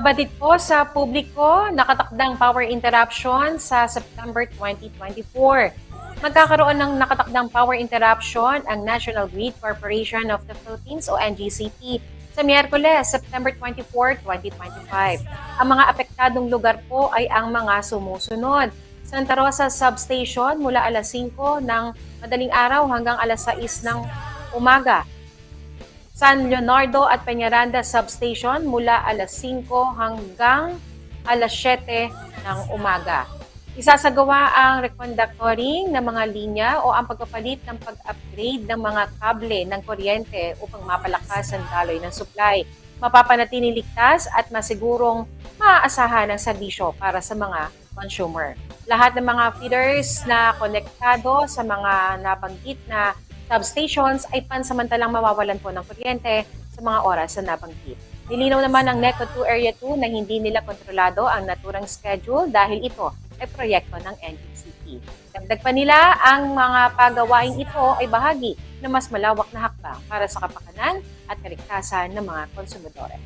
Kabatid po sa publiko, nakatakdang power interruption sa September 2024. Magkakaroon ng nakatakdang power interruption ang National Grid Corporation of the Philippines o NGCP sa Miyerkules, September 24, 2025. Ang mga apektadong lugar po ay ang mga sumusunod. Santa Rosa Substation mula alas 5 ng madaling araw hanggang alas 6 ng umaga. San Leonardo at Peñaranda Substation mula alas 5 hanggang alas 7 ng umaga. Isasagawa ang reconductoring ng mga linya o ang pagpapalit ng pag-upgrade ng mga kable ng kuryente upang mapalakas ang daloy ng supply. Mapapanatiling ligtas at masigurong maaasahan ang serbisyo para sa mga consumer. Lahat ng mga feeders na konektado sa mga nabanggit na substations ay pansamantalang mawawalan po ng kuryente sa mga oras na nabanggit. Nilinaw naman ng NECO 2 Area 2 na hindi nila kontrolado ang naturang schedule dahil ito ay proyekto ng NGCP. Dagdag pa nila, ang mga pagawain ito ay bahagi ng mas malawak na hakbang para sa kapakanan at kaligtasan ng mga konsumidore.